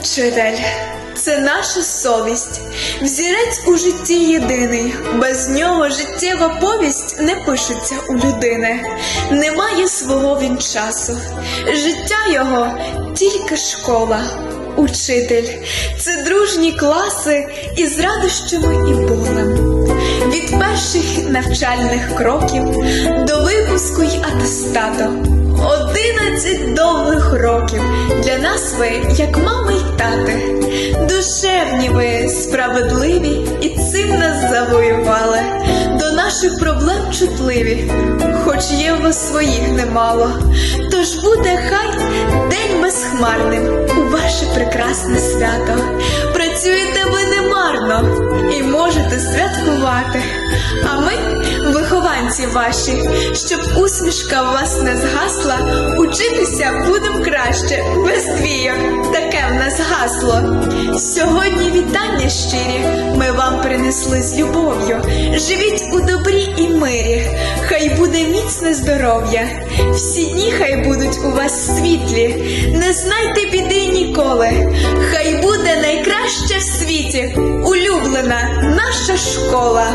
Учитель це наша совість, взірець у житті єдиний. Без нього життєва повість не пишеться у людини. Немає свого він часу. Життя його тільки школа. Учитель це дружні класи із радощами і болем. Від перших навчальних кроків до випуску й атестату. Одинадцять довгих років для нас ви, як мами й тати. Душевні ви, справедливі, і цим нас завоювали. До наших проблем чутливі, хоч є в вас своїх немало. Тож буде хай день безхмарним у ваше прекрасне свято. Працюєте ви немарно і можете святкувати. А ми, вихованці ваші, щоб усмішка в вас не згасла, учитися будем краще, без двійок, таке в нас гасло. Сьогодні вітання щирі ми вам принесли з любов'ю. Живіть у добрі і мирі, хай буде міцне здоров'я. Всі дні хай будуть у вас світлі, не знайте біди ніколи. Хай буде найкраща в світі, улюблена наша школа.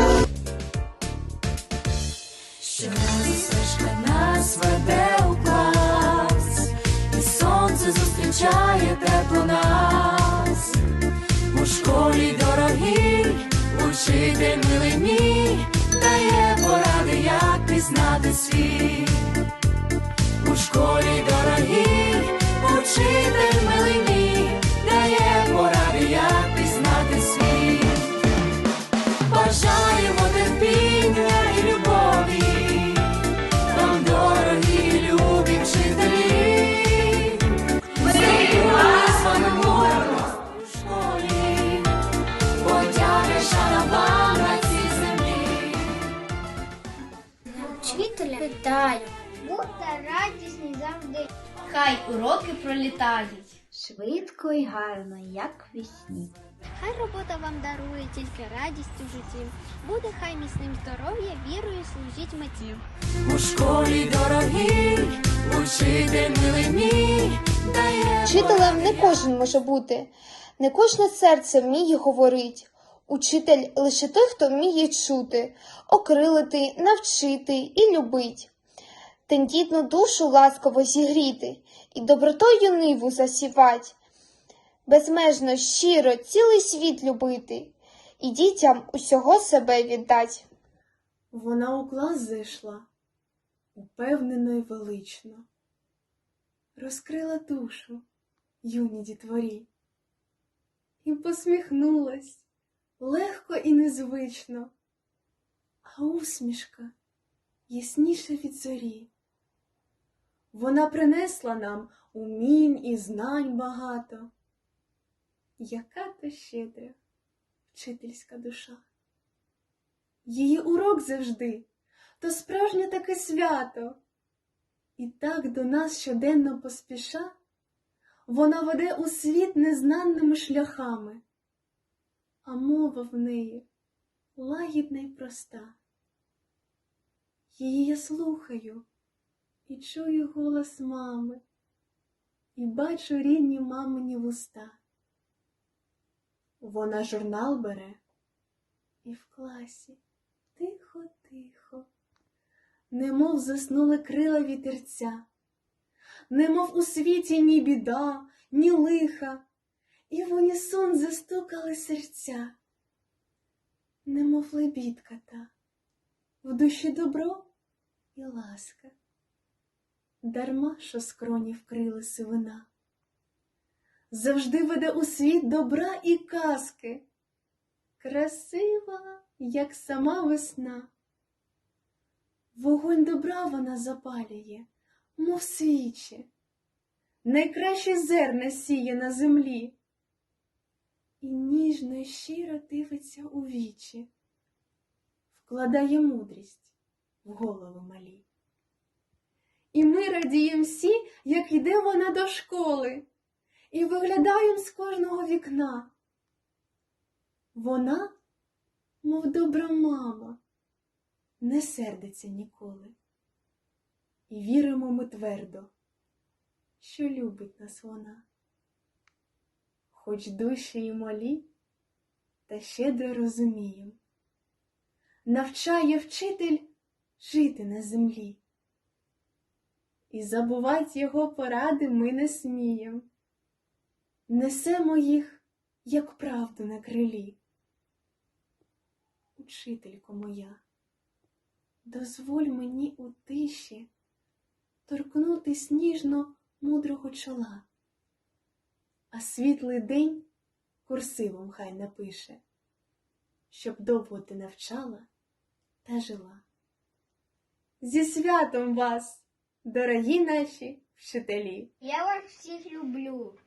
Учитель милий мій, дає поради, як пізнати світ. У школі дорогі учитель Вчителя вітаю, Будьте радісні завжди. хай уроки пролітають швидко і гарно, як вісні. Хай робота вам дарує тільки радість у житті. Буде хай міцним здоров'я, вірою служіть меті. У школі дорогі, учитель милий мій, дає Вчителем не кожен може бути, не кожне серце вміє говорить. Учитель лише той, хто вміє чути, окрилити, навчити і любить, тендітну душу ласково зігріти і добротою ниву засівать, безмежно, щиро, цілий світ любити і дітям усього себе віддать. Вона у клас зайшла, упевнено й велично, розкрила душу юній дітворі і посміхнулась легко і незвично, а усмішка ясніша від зорі. Вона принесла нам умінь і знань багато. Яка то щедра вчительська душа. Її урок завжди, то справжнє таке свято. І так до нас щоденно поспіша, вона веде у світ незнаними шляхами, а мова в неї лагідна й проста. Її я слухаю і чую голос мами, і бачу рідні мамині вуста. Вона журнал бере і в класі тихо, тихо, немов заснули крила вітерця, немов у світі ні біда, ні лиха, і в унісон застукали серця, немов лебідка та, в душі добро і ласка, дарма, що скроні вкрили сивина. Завжди веде у світ добра і казки красива, як сама весна. Вогонь добра вона запалює, мов свічі, найкраще зерна сіє на землі, і ніжно й щиро дивиться у вічі, вкладає мудрість в голови малі. І ми радіємо всі, як йде вона до школи, і виглядаємо з кожного вікна. Вона, мов добра мама, не сердиться ніколи. І віримо ми твердо, що любить нас вона. Хоч душі і малі, та щедро розумієм. Навчає вчитель жити на землі. І забувать його поради ми не смієм. Несемо їх, як правду на крилі. Учителько моя, дозволь мені у тиші торкнутись ніжно мудрого чола, а світлий день курсивом хай напише, щоб довго ти навчала та жила. Зі святом вас, дорогі наші вчителі! Я вас всіх люблю.